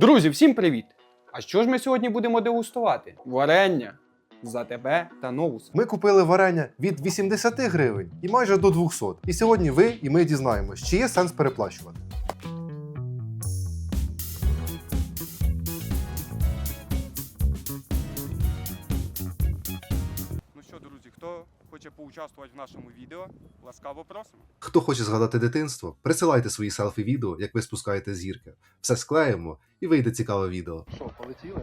Друзі, всім привіт! А що ж ми сьогодні будемо дегустувати? Варення за тебе та новус. Ми купили варення від 80 гривень і майже до 200. І сьогодні ви і ми дізнаємось, чи є сенс переплачувати. Поучаствувати в нашому відео, ласкаво просимо. Хто хоче згадати дитинство, присилайте свої селфі відео, як ви спускаєте зірки. Все склеїмо і вийде цікаве відео. Що, полетіли?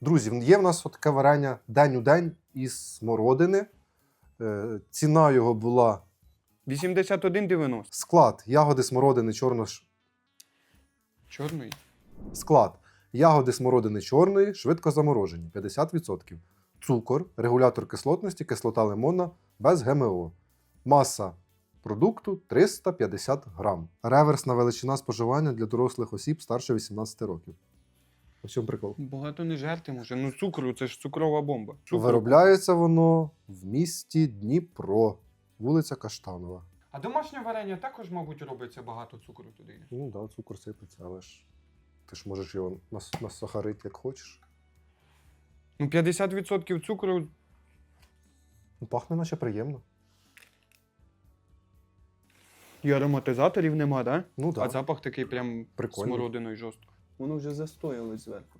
Друзі, є в нас таке варення день у день із смородини. Е, Ціна його була 81,90. склад ягоди смородини чорно Чорний. Склад. Ягоди смородини чорної, швидко заморожені 50%. Цукор, регулятор кислотності, кислота лимона без ГМО. Маса продукту 350 грам. Реверсна величина споживання для дорослих осіб старше 18 років. У чому прикол? Багато не жерти може. Ну цукру, це ж цукрова бомба. Цукру. Виробляється воно в місті Дніпро, вулиця Каштанова. А домашнє варення також, мабуть, робиться багато цукру туди. Ну так, да, цукор сипеться, але ж ти ж можеш його нас- насахарити як хочеш. Ну, 50% цукру Ну, пахне наче приємно. і ароматизаторів нема, да? Ну А запах такий прям Прикольний. смородиною жорстко. Воно вже застоялось зверху.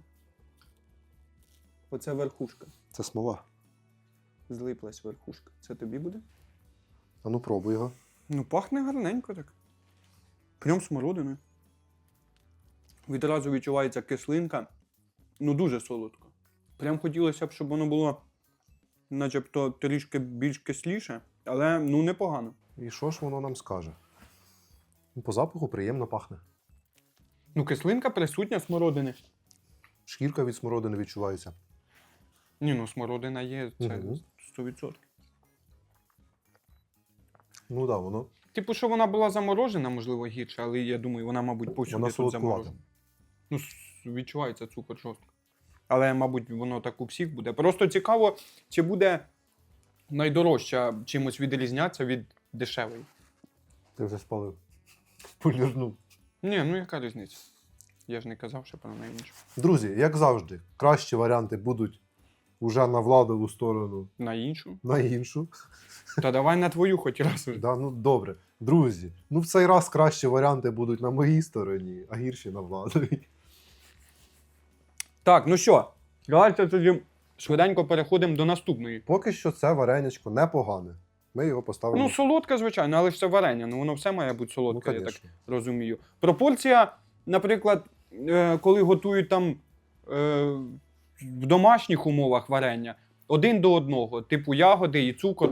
Оце верхушка. Це смола. Злиплась верхушка. Це тобі буде? А ну пробуй його. Ну, пахне гарненько так. Прям смородиною. Відразу відчувається кислинка. Ну, дуже солодко. Прям хотілося б, щоб воно було начебто трішки більш кисліше, але ну непогано. І що ж воно нам скаже? Ну, По запаху приємно пахне. Ну, кислинка присутня смородини. Шкірка від смородини відчувається. Ні, ну смородина є, це Мгм. 100%. Ну так, да, воно. Типу, що вона була заморожена, можливо, гірше, але я думаю, вона, мабуть, повсюди Вона тут солодкувата. заморожена. Ну, відчувається цукор жорстко. Але, мабуть, воно так у всіх буде. Просто цікаво, чи буде найдорожча чимось відрізнятися від дешевої. Ти вже спалив. Полірнув. Ні, ну яка різниця? Я ж не казав, що про неї іншу. Друзі, як завжди, кращі варіанти будуть уже на владову сторону, На іншу? на іншу. Та давай на твою хоч раз. Да, ну добре. Друзі, ну в цей раз кращі варіанти будуть на моїй стороні, а гірші на владовій. Так, ну що, давайте тоді швиденько переходимо до наступної. Поки що це варенячко непогане. Ми його поставимо. Ну, солодка, звичайно, але ж це варення. Ну, воно все має бути ну, солодке, я так конечно. розумію. Пропорція, наприклад, е, коли готують там е, в домашніх умовах варення, один до одного, типу ягоди і цукор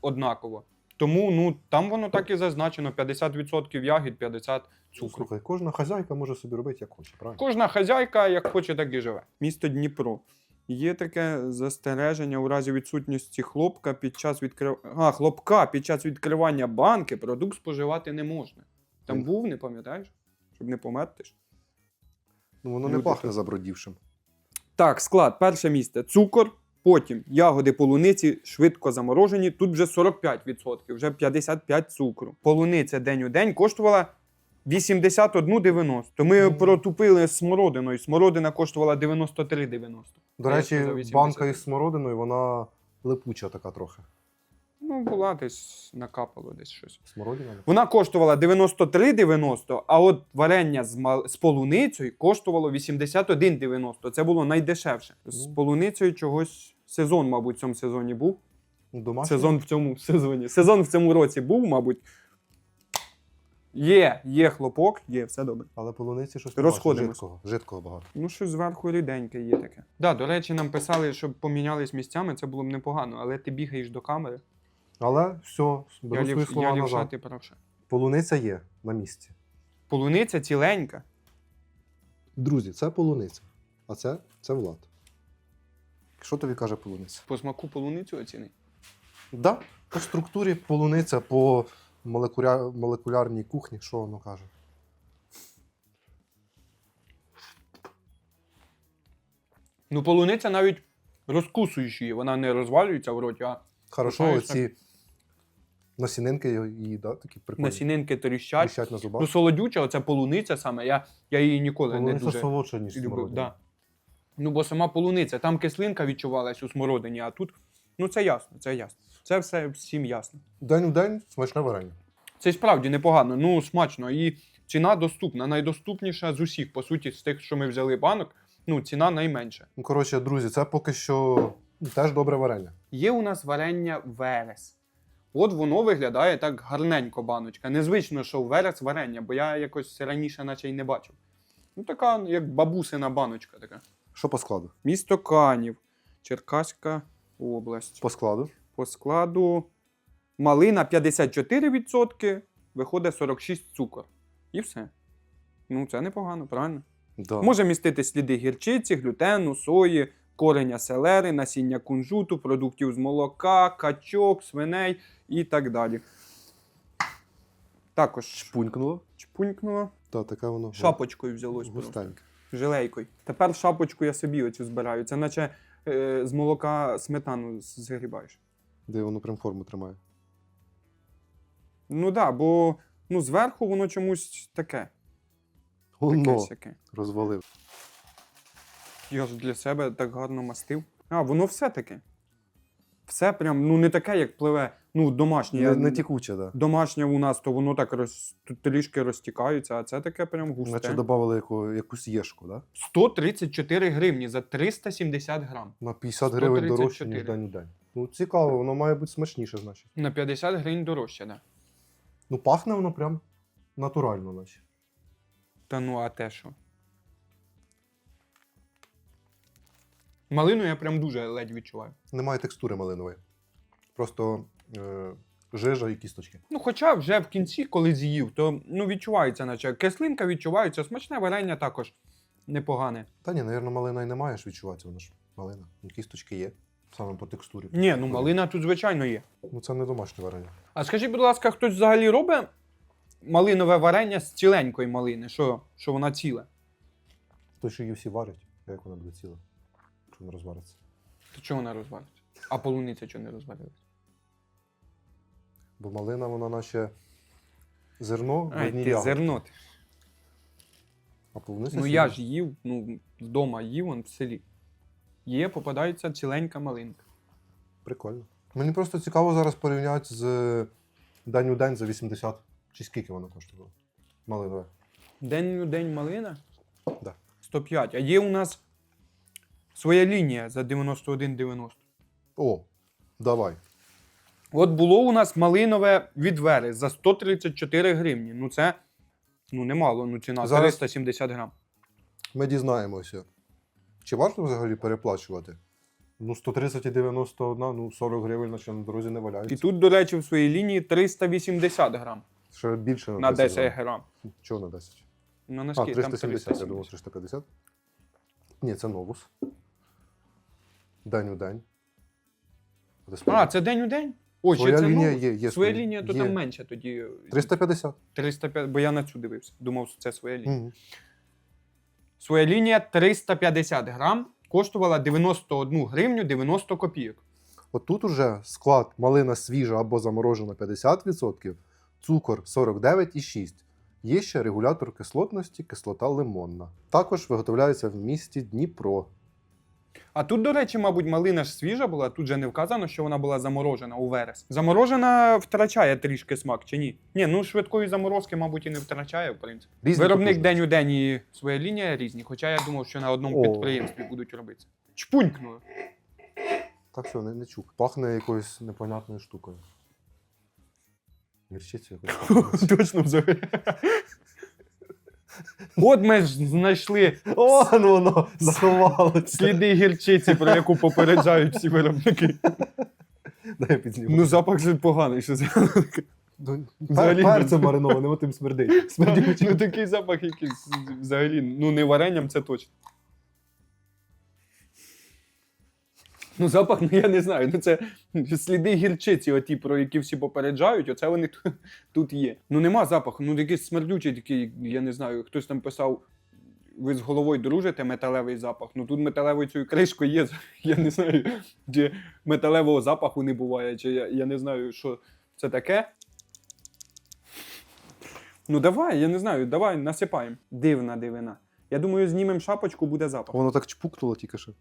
однаково. Тому ну, там воно так і зазначено: 50% ягід, 50% цукру. Слухай, кожна хазяйка може собі робити як хоче, правильно? Кожна хазяйка, як хоче, так і живе. Місто Дніпро. Є таке застереження у разі відсутності хлопка під час відкрив... а, хлопка під час відкривання банки продукт споживати не можна. Там Мгм. був, не пам'ятаєш? Щоб не померти ж. Ну воно Люди не пахне так. забродівшим. Так, склад. Перше місце цукор, потім ягоди полуниці швидко заморожені. Тут вже 45%, вже 55 цукру. Полуниця день у день коштувала 81,90. Ми Мгм. протупили з смородиною. Смородина коштувала 93,90. До Я речі, сказав 80. банка із смородиною, вона липуча така трохи. Ну, була десь накапало десь щось. Смородина? Вона коштувала 93,90, а от варення з, мал- з полуницею коштувало 81,90. Це було найдешевше. З Ну. полуницею чогось сезон, мабуть, в цьому сезоні був. Домашня. Сезон в цьому сезоні. Сезон в цьому році був, мабуть. Є, є хлопок, є, все добре. Але полуниці щось Розходимось. жидкого. Жидкого багато. Ну, щось зверху ріденьке є таке. Да, до речі, нам писали, щоб помінялись місцями, це було б непогано, але ти бігаєш до камери. Але все, беру Я, свої лів, слова я лівша, назад. ти правша. Полуниця є на місці. Полуниця ціленька. Друзі, це полуниця. А це, це Влад. Що тобі каже полуниця? По смаку полуницю оціни. Да, по структурі полуниця, по молекуля... молекулярній кухні, що воно каже? Ну, полуниця навіть розкусуєш її, вона не розвалюється в роті, а Хорошо, Кусаєш оці Насінинки її, да, такі прикольні. Насінинки тріщать. Тріщать на зубах. Ну, солодюча, оце полуниця саме. Я, я її ніколи не Полуниця дуже солодша, ніж смородина. Да. Ну, бо сама полуниця, там кислинка відчувалась у смородині, а тут, ну це ясно, це ясно. Це все всім ясно. День у день смачне варення. Це й справді непогано, ну смачно. І ціна доступна, найдоступніша з усіх, по суті, з тих, що ми взяли банок, ну ціна найменша. Ну, коротше, друзі, це поки що теж добре варення. Є у нас варення Верес. От воно виглядає так гарненько, баночка. Незвично, що Верес варення, бо я якось раніше наче й не бачив. Ну, така, як бабусина баночка така. Що по складу? Місто Канів, Черкаська область. По складу. По складу малина 54%, виходить 46 цукор. І все. Ну, це непогано, правильно? Да. Може містити сліди гірчиці, глютену, сої, кореня селери, насіння кунжуту, продуктів з молока, качок, свиней і так далі. Також Шпунькнуло. чпунькнуло. Так, таке воно. Шапочкою взялось просто. Густеньке. Жилейкою. Тепер шапочку я собі оцю збираю. Це наче е, з молока сметану з- згрібаєш. Де воно прям форму тримає. Ну так, да, бо ну, зверху воно чомусь таке. Воно Таке сяке. розвалив. Я ж для себе так гарно мастив. А, воно все таке. Все прям, ну не таке, як пливе. Ну, домашнє. Не, не тікуче. Да. Домашнє у нас, то воно так роз, трішки розтікається, а це таке прям густе. Наче додали яку, якусь єшку, да? 134 гривні за 370 грам. На 50 гривень дорожче, ніж день у день. Ну, цікаво, воно має бути смачніше, значить. На 50 гривень дорожче, да. Ну, пахне воно прям натурально, наче. Та ну, а те що? Малину я прям дуже ледь відчуваю. Немає текстури малинової. Просто е, жижа і кісточки. Ну, хоча вже в кінці, коли з'їв, то ну, відчувається, наче кислинка відчувається, смачне варення також непогане. Та ні, навірно, малина і не маєш відчувати, воно ж малина. Ну, кісточки є. Саме по текстурі. Ні, ну малина тут, звичайно, є. Ну, це не домашнє варення. А скажіть, будь ласка, хтось взагалі робить малинове варення з ціленької малини, що, що вона ціла? Той, що її всі варять, а як вона буде ціла, якщо не розвариться. То чого вона розвалиться? А полуниця чого не розвалилась? Бо малина, вона наче зерно Ай, ти зерно. ти. А полуниця Ну сіра. я ж їв, ну, вдома їв он в селі. Є, попадається ціленька малинка. Прикольно. Мені просто цікаво зараз порівняти з день у день за 80. Чи скільки воно коштувало? Малинове. День у день малина Да. 105. А є у нас своя лінія за 91,90. О, давай. От було у нас малинове від Верес за 134 гривні. Ну це ну немало, ну ціна Зараз- 370 грам. Ми дізнаємося. Чи варто взагалі переплачувати? Ну, 130 і 91, ну 40 гривень, наче на дорозі не валяється. І тут, до речі, в своїй лінії 380 грам Ще більше на, на 10 гривень. грам. Чого на 10? Ну А, наскільки там 370, я думав 350. Ні, це новус. День у день. А, це день у день? Ой, ще Своя це лінія є, є Своя своя. лінія, то Є. там менше тоді. 350. 305, бо я на цю дивився. Думав, що це своя лінія. Мгм. Своя лінія 350 грам коштувала 91 гривню 90 копійок. Отут уже склад малина свіжа або заморожена 50%, цукор 49,6%. Є ще регулятор кислотності, кислота лимонна. Також виготовляється в місті Дніпро. А тут, до речі, мабуть, малина ж свіжа була, тут же не вказано, що вона була заморожена у верес. Заморожена втрачає трішки смак чи ні? Ні, ну швидкої заморозки, мабуть, і не втрачає, в принципі. Різні Виробник потужності. день у день і своя лінія різні, хоча я думав, що на одному О. підприємстві будуть робитися. Чпунькнуло. Так що не, не чук. Пахне якоюсь непонятною штукою. Гірчицю якось. Точно взагалі. От ми ж знайшли О, ну воно заховалося. сліди гірчиці, про яку попереджають всі виробники. Дай підзніму. Ну, запах же поганий, що це. Ну, взагалі- Перце маринованим, тим смердить. Смердить. Ну такий запах якийсь взагалі, ну не варенням, це точно. Ну, запах, ну я не знаю. Ну це сліди гірчиці, оті, про які всі попереджають, оце вони тут, є. Ну нема запаху, ну якийсь смердючий такий, я не знаю, хтось там писав. Ви з головою дружите металевий запах. Ну тут металевою цією кришкою є. Я не знаю, чи металевого запаху не буває, чи я, я не знаю, що, це таке. Ну давай, я не знаю, давай насипаємо. Дивна дивина. Я думаю, знімемо шапочку, буде запах. Воно так чпукнуло тільки що.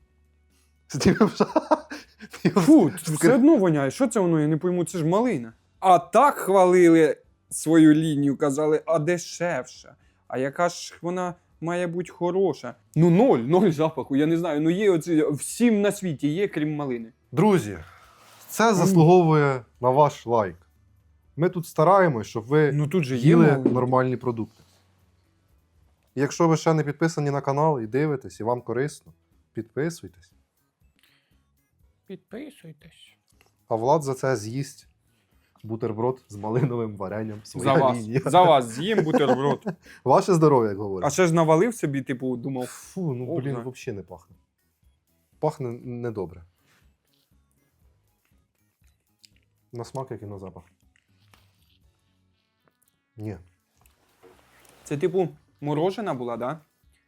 Фу, все одно воняє. Що це воно? Я не пойму, це ж малина. А так хвалили свою лінію, казали, а дешевша. А яка ж вона має бути хороша? Ну, ноль, ноль запаху. Я не знаю. Ну є оці всім на світі є, крім малини. Друзі, це заслуговує на ваш лайк. Ми тут стараємось, щоб ви Ну тут же їли малина. нормальні продукти. Якщо ви ще не підписані на канал і дивитесь, і вам корисно, підписуйтесь. Підписуйтесь. А Влад за це з'їсть бутерброд з малиновим варенням. За вас. лінія. За вас з'їм бутерброд. Ваше здоров'я, як А ще ж навалив собі, типу, думав. Фу, ну блін, взагалі не пахне. Пахне недобре. На смак, як і на запах. Ні. Це, типу, морожена була, да?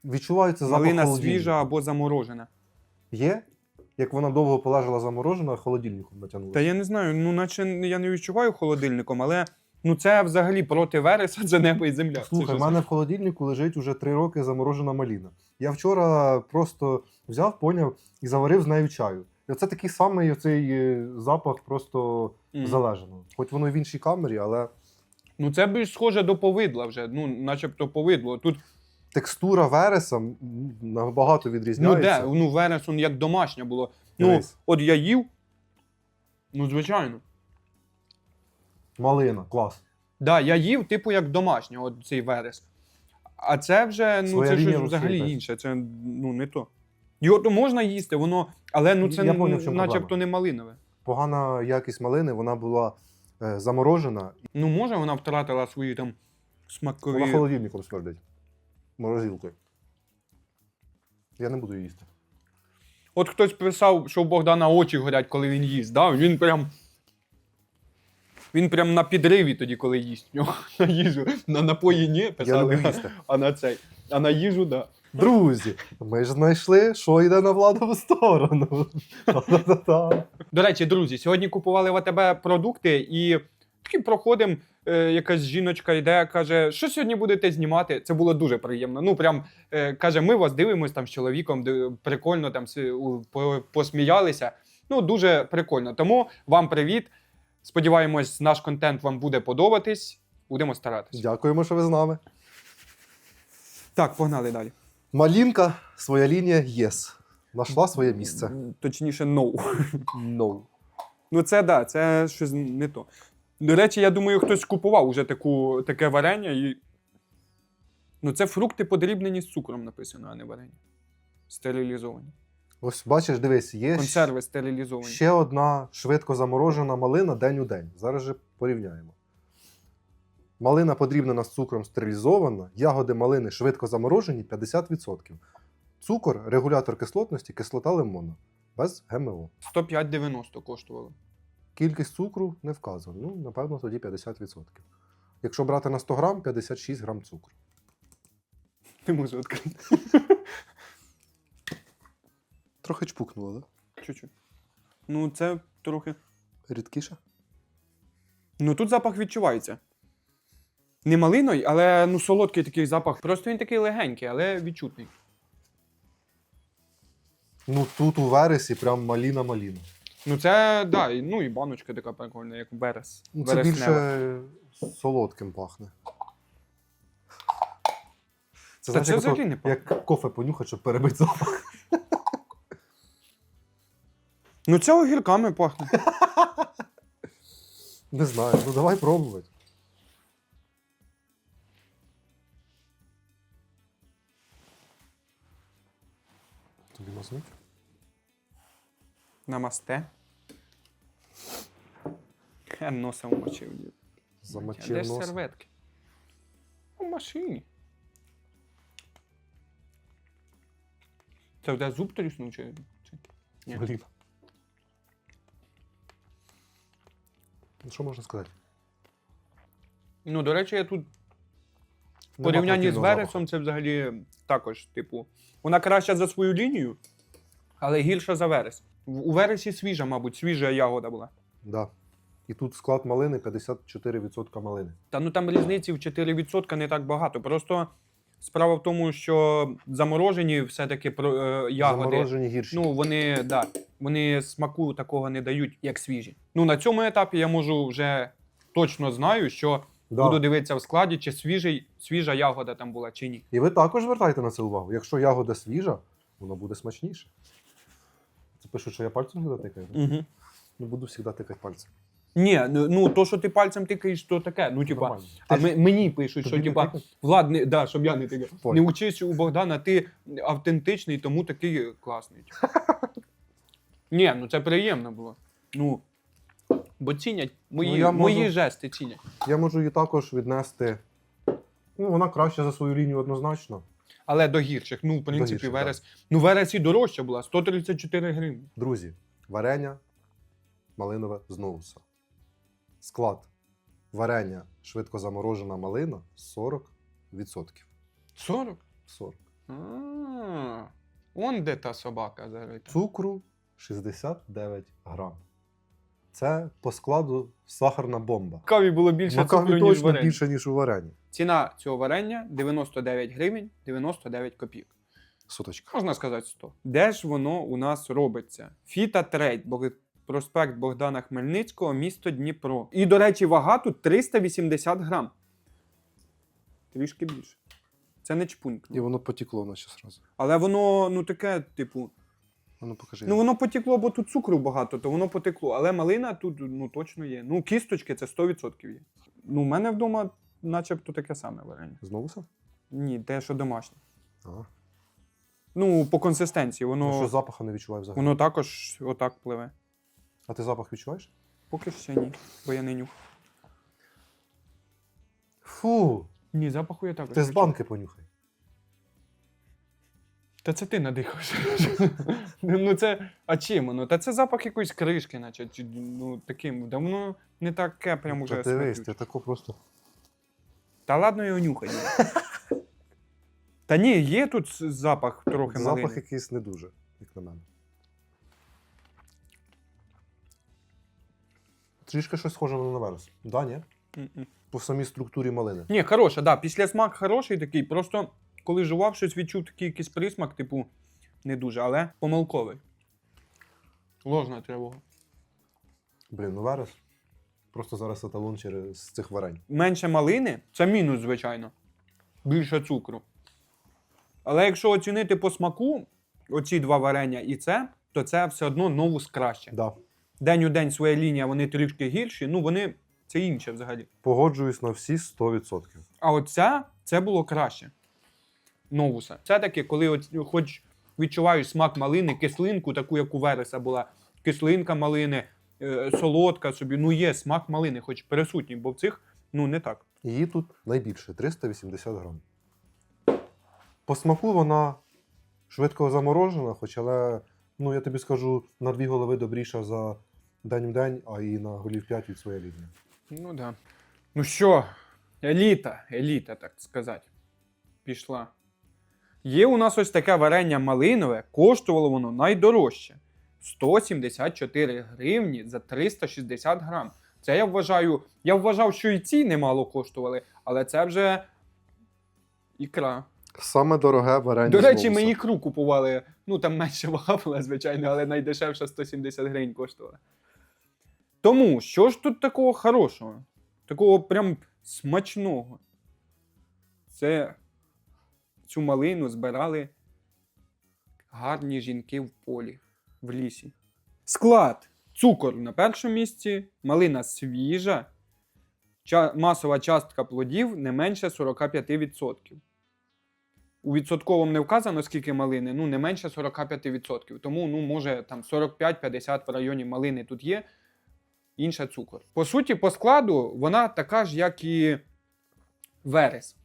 Відчувається запах Малина холодильника. свіжа або заморожена. Є? Як вона довго полежала заморожена, холодильником натягнула. Та я не знаю, ну наче я не відчуваю холодильником, але ну це взагалі проти вереса, це небо і земля. Це Слухай, в мене в холодильнику лежить уже три роки заморожена маліна. Я вчора просто взяв, поняв і заварив з нею чаю. І оце такий самий оцей е, запах просто Мгм. залежаного. Хоч воно в іншій камері, але Ну це більш схоже до повидла вже, ну начебто повидло. Тут текстура вереса набагато ну де, ну верес он як домашнє було. Ну, Дивись. от я їв. Ну, звичайно. Малина, клас. Да, я їв, типу, як домашнє, от цей верес. А це вже, ну Своя це лінія ж взагалі якась. інше. Це ну не то. Його то можна їсти, воно, але ну це Я поняв, в чому начебто проблема. не малинове. Погана якість малини, вона була е, заморожена, Ну, може, вона втратила свої там смакові. вона холодильником смердить. Морозилкою. Я не буду їсти. От хтось писав, що у Богдана очі горять, коли він їсть. Да? Він прям. Він прям на підриві тоді, коли їсть. У нього на їжу. На напої ні, писали, люблю а на цей. А на їжу, да. Друзі, ми ж знайшли, що йде на владову сторону. До речі, друзі, сьогодні купували в АТБ продукти і таки проходимо. Е, якась жіночка йде, каже, що сьогодні будете знімати? Це було дуже приємно. Ну, прям е, каже, ми вас дивимось там з чоловіком, де- прикольно там посміялися. Ну, дуже прикольно. Тому вам привіт. Сподіваємось, наш контент вам буде подобатись. Будемо старатись. Дякуємо, що ви з нами. Так, погнали далі. Малінка, своя лінія, єс. Нашла своє місце. Точніше, no. No. Ну, це да, це щось не то. До речі, я думаю, хтось купував уже таку, таке варення і. Ну, це фрукти подрібнені з цукром написано, а не варення. Стерилізовані. Ось бачиш, дивись, є Консерви стерилізовані. ще одна швидко заморожена малина день у день. Зараз же порівняємо. Малина подрібнена з цукром стерилізована, ягоди малини швидко заморожені 50%. Цукор регулятор кислотності, кислота лимона. Без ГМО. 105,90 коштувало. Кількість цукру не вказано. Ну, напевно, тоді 50%. Якщо брати на 100 грам, 56 грам цукру. Не можу відкрити. Трохи чпукнуло, так? Чуть-чуть. Ну, це трохи. Рідкіше? Ну тут запах відчувається. Не малиной, але ну, солодкий такий запах. Просто він такий легенький, але відчутний. Ну тут у вересі прям маліна-маліна. Ну, це, да, і- ну і баночка така прикольна, як берез. Ну, це більше солодким пахне. Це, Та знаєш, це як, взагалі ото- не пахне. як кофе понюхати, щоб перебити запах. Ну, це огірками пахне. Не знаю, ну давай пробувати. Тобі мазнуть? Намасте. Хе, носа вмочив. дід. Замочив Де ж нос. серветки? У машині. Це тебе зуб тріснув чи? чи- Ні. Блін. Ну, що можна сказати? Ну, до речі, я тут в Нема порівнянні з противного вересом це взагалі також, типу, вона краща за свою лінію, але гірша за верес. У вересі свіжа, мабуть, свіжа ягода була. Да. І тут склад малини 54% малини. Та ну там різниці в 4% не так багато. Просто справа в тому, що заморожені все-таки про- е, ягоди. Заморожені гірші. Ну, вони, да, вони смаку такого не дають, як свіжі. Ну, на цьому етапі я можу вже точно знаю, що да. буду дивитися в складі, чи свіжий, свіжа ягода там була, чи ні. І ви також звертайте на це увагу. Якщо ягода свіжа, воно буде смачніше. Це пишуть, що я пальцем завжди тикаю. Угу. Ну, буду завжди тикати пальцем. Ні, ну ну, то, що ти пальцем тикаєш, то таке. Ну, типа, Нормально. а ми, мені пишуть, що не типа? Влад, не, да, щоб я не тикав. Понял. Не учись у Богдана, ти автентичний, тому такий класний. Ні, ну це приємно було. Ну, бо цінять, мої, Ну, я мої можу- жести цінять. Я можу її також віднести. Ну, вона краща за свою лінію однозначно. Але до гірших. Ну, в принципі, гірших, верес. Ну, верес і дорожча була 134 гривні. Друзі, варення малинове з ноуса. Склад. Варення швидко заморожена малина 40%. 40? 40. А, Он де та собака зарита. Цукру 69 грам. Це по складу сахарна бомба. В каві було більше На каві цукру, ніж точно варення. більше, ніж у варенні. Ціна цього варення 99 гривень 99 копійок. Суточка. Можна сказати 100. Де ж воно у нас робиться? Фіта Трейд, Бог- проспект Богдана Хмельницького, місто Дніпро. І, до речі, вага тут 380 грам. Трішки більше. Це не чпуньк. І воно потекло наче зразу. Але воно, ну таке, типу, А Ну покажи. Ну, воно потекло, бо тут цукру багато, то воно потекло. Але малина тут ну, точно є. Ну, кісточки це 100% є. Ну, у мене вдома начебто таке саме варення. Знову все? Ні, те, що домашнє. Ага. Ну, по консистенції, Ну, що воно, запаху не відчуваю взагалі. воно також отак пливе. А ти запах відчуваєш? Поки що ще ні, бо я не нюх. Фу! Ні, запаху я також. Ти з відчуваю. банки понюхай. Та це ти надихався. ну це. А чим воно? Та це запах якоїсь кришки, наче. Чи, ну, таким. Давно не таке прям уже. Та дивись, смердюче. ти тако просто. Та ладно його нюхай. Та ні, є тут запах трохи Запах якийсь не дуже, як на мене. Трішки щось схоже на верес. Да, ні? По самій структурі малини. Ні, хороша, да. Після смак хороший такий. Просто коли жував щось, відчув такий якийсь присмак, типу, не дуже, але помилковий. Ложна тривога. Блін, ну верес. Просто зараз еталон через цих варень. Менше малини це мінус, звичайно. Більше цукру. Але якщо оцінити по смаку оці два варення і це, то це все одно новус краще. Да. День у день своя лінія, вони трішки гірші, ну вони це інше взагалі. Погоджуюсь на всі 100%. А оця це було краще. Новуса. Це таки, коли от, хоч відчуваєш смак малини, кислинку, таку, як у Вереса була. Кислинка малини, е, солодка собі. Ну, є смак малини, хоч присутній, бо в цих ну не так. Її тут найбільше 380 грам. По смаку вона швидко заморожена, хоч але, ну я тобі скажу, на дві голови добріша за день в день, а і на голів 5 від своєї лінії. Ну да. Ну що, еліта, еліта, так сказати. Пішла. Є у нас ось таке варення малинове, коштувало воно найдорожче. 174 гривні за 360 грам. Це я вважаю. Я вважав, що і ці немало коштували, але це вже ікра. Саме дороге варення. До речі, ми ікру купували. Ну там менше вага була, звичайно, але найдешевша 170 гривень коштувала. Тому, що ж тут такого хорошого? Такого прям смачного. Це цю малину збирали гарні жінки в полі, в лісі. Склад. Цукор на першому місці, малина свіжа, ча- масова частка плодів не менше 45%. У відсотковому не вказано, скільки малини, ну не менше 45%. Тому, ну, може, там 45-50 в районі малини тут є. Інша цукор. По суті, по складу вона така ж, як і верес.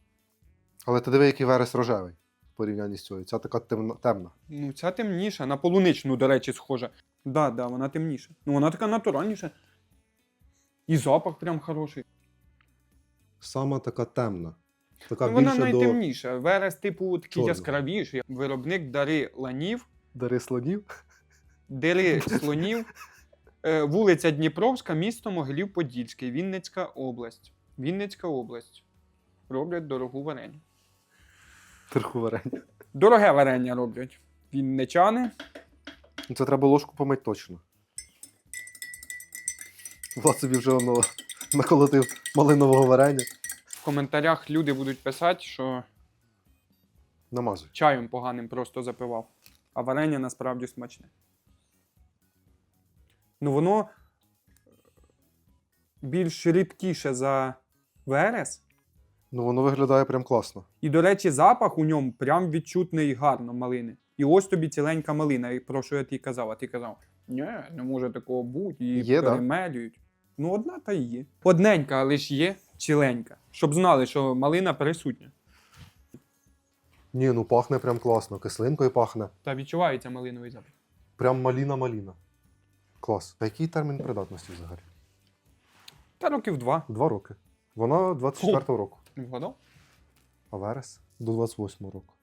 Але ти диви, який верес рожевий в порівнянні з цією. Ця така темна. темна. Ну, ця темніша, на полуничну, до речі, схожа. Да, да, вона темніша. Ну, вона така натуральніша. І запах прям хороший. Сама така темна. Така Ну, вона більше до найтемніша. Верес, типу, такий Чорного. яскравіший. Виробник дари ланів, дари слонів. дири слонів. Е, вулиця Дніпровська, місто Могилів Подільський, Вінницька область. Вінницька область. Роблять дорогу варення. Терху варення. Дороге варення роблять. Вінничани. Ну, Це треба ложку помить точно. Влад собі вже воно наколотив малинового варення. В коментарях люди будуть писати, що Намазуй. чаєм поганим просто запивав. А варення насправді смачне. Ну, воно більш рідкіше за верес. Ну воно виглядає прям класно. І, до речі, запах у ньому прям відчутний гарно малини. І ось тобі ціленька малина, і про що я тобі казав. А ти казав, ні, не може такого бути, її Є, да. Ну, одна та є. Одненька, але ж є ціленька. Щоб знали, що малина присутня. Ні, ну пахне прям класно. Кислинкою пахне. Та відчувається малиновий запах. Прям маліна-маліна. Клас. А який термін придатності взагалі? Та років два. Два роки. Вона 24-го року. Вгадав? А верес до 28-го року.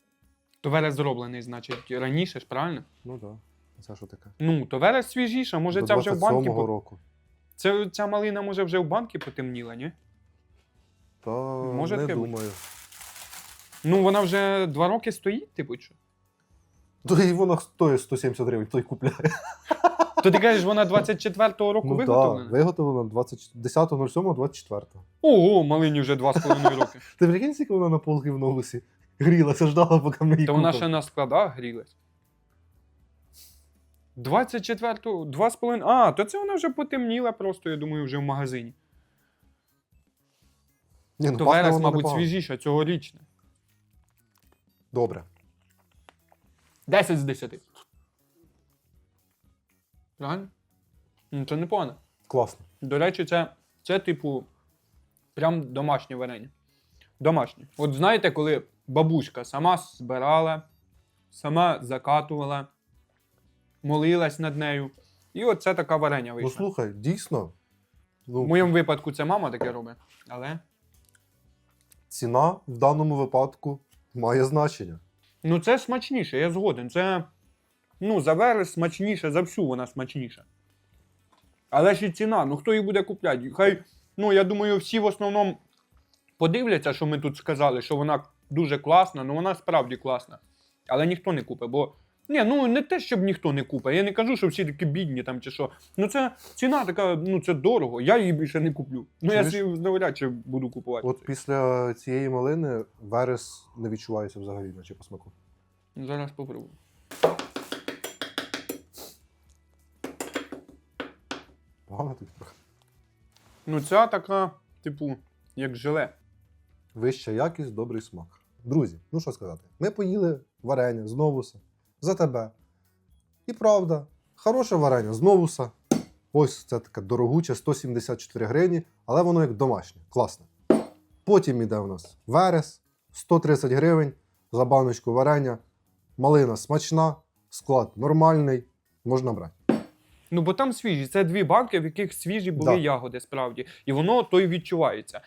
То верес зроблений, значить, раніше ж, правильно? Ну так. Да. Це що таке? Ну, то верес свіжіша, може до ця вже в банки. 27-го по- року. Це, ця малина може вже в банки потемніла, ні? Та Може не таке бути? думаю. Ну, вона вже два роки стоїть, типу, що? То і вона стоїть 170 гривень, той купляє. То ти кажеш, вона 24-го року Ну так, виготовлена? виготовлена 20... 10.07.24. Ого, малині вже 2,5 роки. Ти прикинь, скільки вона на полки в новусі грілася, ждала, поки ми її Та вона купимо. ще на складах грілась. 24-го, 2,5. А, то це вона вже потемніла просто, я думаю, вже в магазині. Ні, ну, То пахне верес, вона мабуть, непогано. свіжіша, цьогорічна. Добре. 10 з 10. Правильно? Ну, це непогано. Класно. До речі, це, це типу, прям домашнє варення. Домашнє. От знаєте, коли бабуська сама збирала, сама закатувала, молилась над нею. І от це така варення Ну вийшла. слухай, дійсно. Ну, В моєму випадку це мама таке робить. Але. ціна в даному випадку має значення. Ну, це смачніше, я згоден. Це. Ну, за верес смачніше, за всю вона смачніша. Але ж і ціна, ну хто її буде купляти? Хай, ну я думаю, всі в основному подивляться, що ми тут сказали, що вона дуже класна, ну вона справді класна. Але ніхто не купить, бо. Ні, ну не те, щоб ніхто не купить. Я не кажу, що всі такі бідні там чи що. Ну це ціна така, ну це дорого. Я її більше не куплю. Ну я Чуєш? собі навряд чи буду купувати. От після цієї малини верес не відчувається взагалі, наче по смаку. Зараз попробую. Погано тобі трохи. Ну, ця така, типу, як желе. Вища якість, добрий смак. Друзі, ну що сказати, ми поїли варення з новуса за тебе. І правда, хороше варення з новуса. Ось це таке дорогуче, 174 гривні, але воно як домашнє, класне. Потім іде у нас верес, 130 гривень за баночку варення. Малина смачна, склад нормальний, можна брати. Ну, бо там свіжі. Це дві банки, в яких свіжі були Да. ягоди, справді. І воно то й відчувається.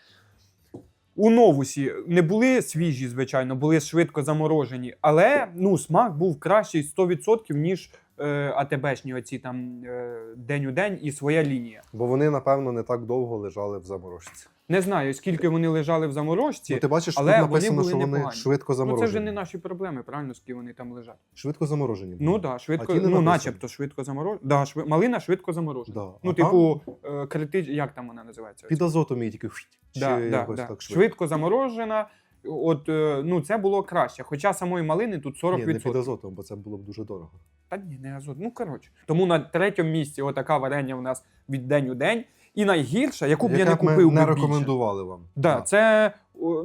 У новусі не були свіжі, звичайно, були швидко заморожені, але ну, смак був кращий 100%, ніж е, АТБшні оці там е, день у день і своя лінія. Бо вони, напевно, не так довго лежали в заморозці. Не знаю, скільки вони лежали в заморозці. Ну, ти бачиш, але тут вони написано, були що вони непогані. швидко ну, заморожені. це вже не наші проблеми, правильно, скільки вони там лежать. Швидко заморожені. були. Ну так, да, швидко, А ті не ну, написано. начебто швидко заморожена. Да, шви... Малина швидко заморожена. Да. Ну, А типу, е, критич... як там вона називається? Під азотом її тільки фіть, чи да, да, якось да. так швидко. швидко заморожена. От, е, ну, це було краще. Хоча самої малини тут 40%. Ні, не під азотом, бо це було б дуже дорого. Та ні, не азот. Ну, коротше. Тому на третьому місці отака варення в нас від день у день. І найгірша, яку б я не б ми купив не більше. рекомендували вам. Да, це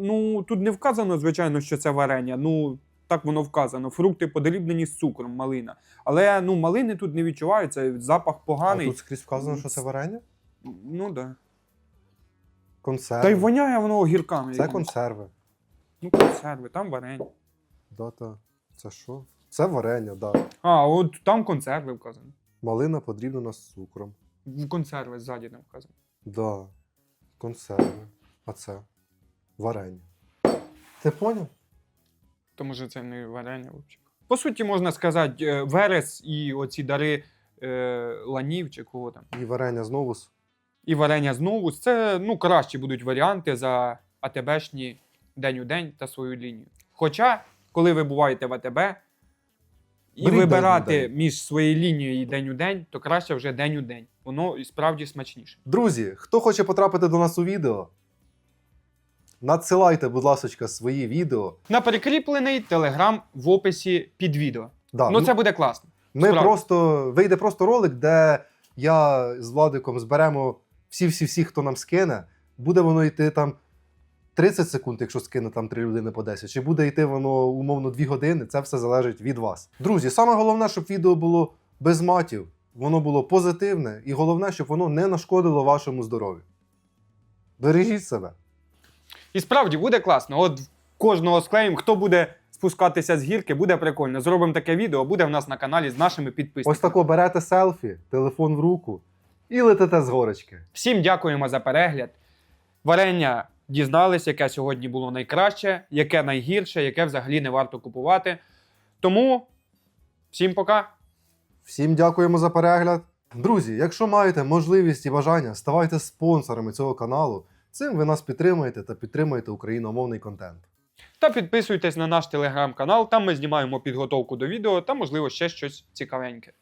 ну тут не вказано, звичайно, що це варення. Ну так воно вказано. Фрукти подрібнені з цукром, малина. Але ну малини тут не відчувається, запах А поганий. тут скрізь вказано, що це варення? Ну да. Консерви. Та й воняє воно огірками. Це консерви. Ну, консерви, там варення. Дата. Це що? Це варення, да. А, от там консерви вказані. Малина подрібнена з цукром. В консерви ззаді там вказано. Да. Консерви. А це варення. Ти поняв? То може це не варення взагалі. По суті, можна сказати, е, верес і оці дари е, ланів чи кого там. І варення знову. І варення знову. Це ну, кращі будуть варіанти за АТБшні день у день та свою лінію. Хоча, коли ви буваєте в АТБ і Беріть вибирати день у день. між своєю лінією і день у день, то краще вже день у день. Воно і справді смачніше. Друзі, хто хоче потрапити до нас у відео, надсилайте, будь ласка, свої відео. На прикріплений телеграм в описі під відео. Да, ну це буде класно. Ми Справді. просто вийде просто ролик, де я з Владиком зберемо всі-всі-всі, хто нам скине. Буде воно йти там 30 секунд, якщо скине там 3 людини по 10, чи буде йти воно умовно 2 години, це все залежить від вас. Друзі, саме головне, щоб відео було без матів, воно було позитивне, і головне, щоб воно не нашкодило вашому здоров'ю. Бережіть себе. І справді буде класно. От кожного склеїмо, хто буде спускатися з гірки, буде прикольно. Зробимо таке відео, буде в нас на каналі з нашими підписниками. Ось тако берете селфі, телефон в руку і летите з горочки. Всім дякуємо за перегляд. Варення дізнались, яке сьогодні було найкраще, яке найгірше, яке взагалі не варто купувати. Тому всім пока. Всім дякуємо за перегляд. Друзі, якщо маєте можливість і бажання, ставайте спонсорами цього каналу. Цим ви нас підтримуєте та підтримуєте україномовний контент. Та підписуйтесь на наш телеграм-канал, там ми знімаємо підготовку до відео та, можливо, ще щось цікавеньке.